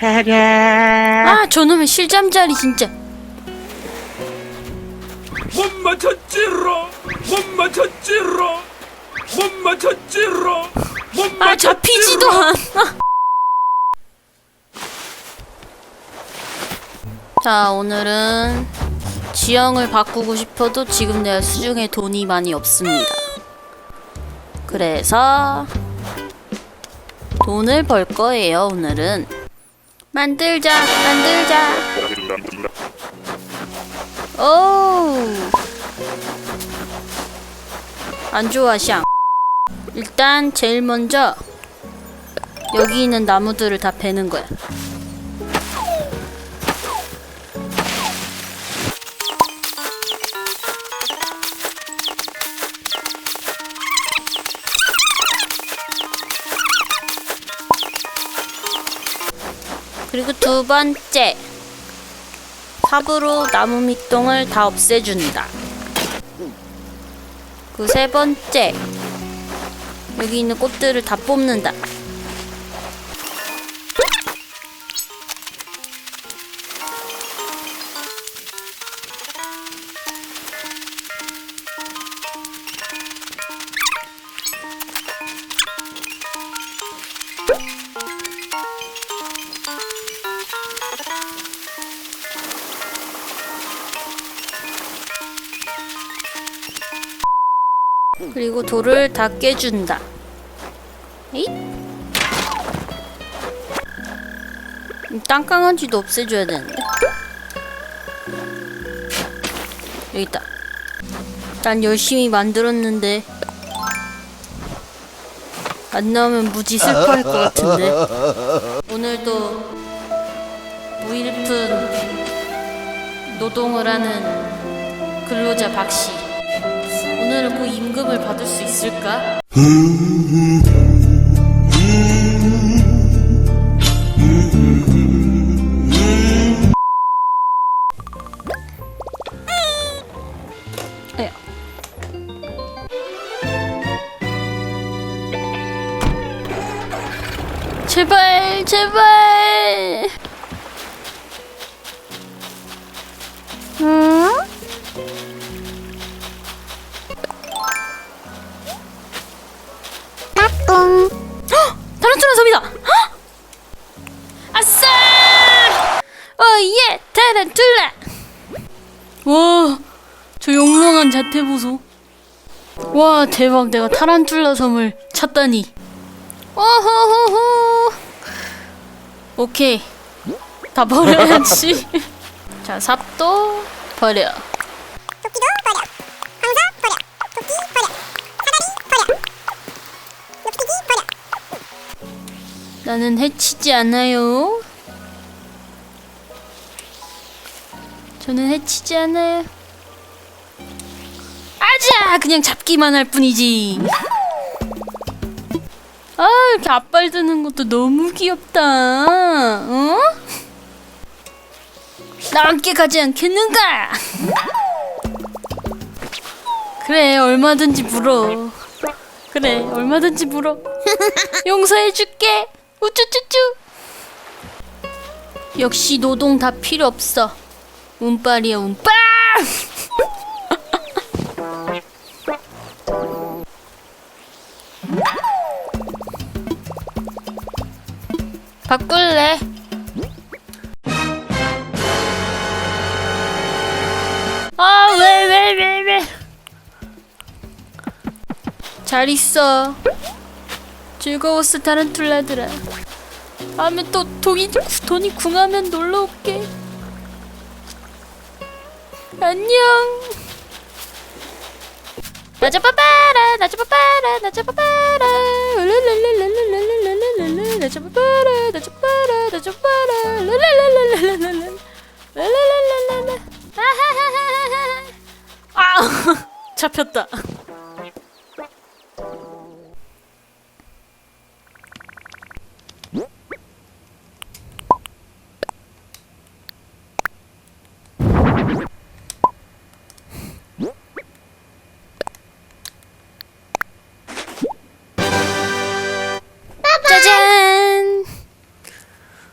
아 저놈의 실잠자리 진짜. 못 맞췄지로 못 맞췄지로 못 맞췄지로 못 아 잡히지도 않아. 자 오늘은 지형을 바꾸고 싶어도 지금 내가 수중에 돈이 많이 없습니다. 그래서 돈을 벌 거예요 오늘은 만들자 만들자. 오안 좋아 샹. 일단 제일 먼저 여기 있는 나무들을 다 베는 거야. 그리고 두 번째 삽으로 나무 밑동을 다 없애준다. 그 세 번째 여기 있는 꽃들을 다 뽑는다. 그리고 돌을 다 깨준다. 에잇. 이 땅강아지도 없애줘야 되는데. 여기 있다. 난 열심히 만들었는데 안 나오면 무지 슬퍼할 것 같은데. 오늘도 무일푼 노동을 하는 근로자 박씨. 오늘은 꼭 임금을 받을 수 있을까? 에야. 제발, 제발. 와, 저 영롱한 자태 보소. 와, 대박. 내가 타란툴라 섬을 찾다니. 오호호호. 오케이. 다 버려야지. 자, 삽도 버려. 토끼도 버려. 황사 버려. 토끼 버려. 사다리 버려. 눕히기 버려. 나는 해치지 않아요. 저는 해치지 않아요. 아자! 그냥 잡기만 할 뿐이지. 아, 이렇게 앞발 드는 것도 너무 귀엽다. 어? 나와 함께 가지 않겠는가? 그래, 얼마든지 물어. 그래, 얼마든지 물어. 용서해줄게. 우쭈쭈쭈. 역시 노동 다 필요 없어. 운빨이야 운빨. 바꿀래. 아, 왜, 왜, 왜, 왜. 잘 있어. 즐거웠어, 타란툴라들아. 다음에 또 돈이 궁하면 놀러 올게. 안녕. 나잡아봐라, 나잡아봐라, 나잡아봐라. 랄랄랄랄랄랄랄랄랄랄. 나잡아봐라, 나잡아봐라, 나잡아봐라. 랄랄랄랄랄랄랄. 랄 랄랄랄랄랄. 아하하하하하. 아, 잡혔다.